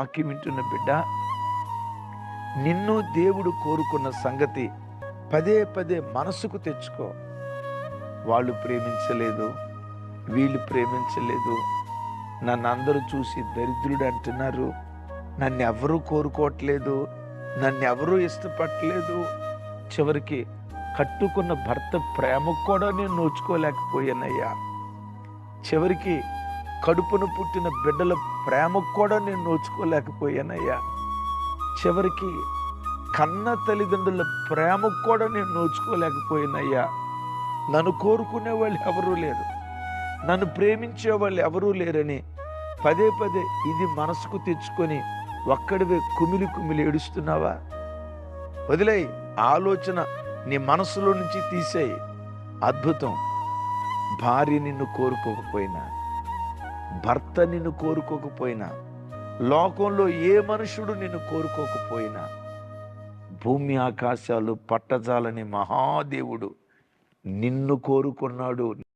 వాక్యం వింటున్న బిడ్డ నిన్ను దేవుడు కోరుకున్న సంగతి పదే పదే మనసుకు తెచ్చుకో. వాళ్ళు ప్రేమించలేదు వీళ్ళు ప్రేమించలేదు. నన్ను అందరూ చూసి దరిద్రుడు అంటున్నారు. నన్ను ఎవరూ కోరుకోవట్లేదు నన్ను ఎవరూ ఇష్టపడలేదు చివరికి కట్టుకున్న భర్త ప్రేమకు కూడా నేను నోచుకోలేకపోయానయ్యా. చివరికి కడుపును పుట్టిన బిడ్డల ప్రేమకు కూడా నేను నోచుకోలేకపోయానయ్యా. చివరికి కన్న తల్లిదండ్రుల ప్రేమకు కూడా నేను నోచుకోలేకపోయానయ్యా. నన్ను కోరుకునే వాళ్ళు ఎవరూ లేరు. నన్ను ప్రేమించే వాళ్ళు ఎవరూ లేరని పదే పదే ఇది మనసుకు తెచ్చుకొని ఒక్కడివే కుమిలి కుమిలి ఏడుస్తున్నావా? వదిలే ఆలోచన నీ మనసులో నుంచి తీసేయి. అద్భుతం. భార్య నిన్ను కోరుకోకపోయినా. భర్త నిన్ను కోరుకోకపోయినా లోకంలో ఏ మనుషుడు నిన్ను కోరుకోకపోయినా భూమి ఆకాశాలు పట్టజాలని మహాదేవుడు నిన్ను కోరుకున్నాడు.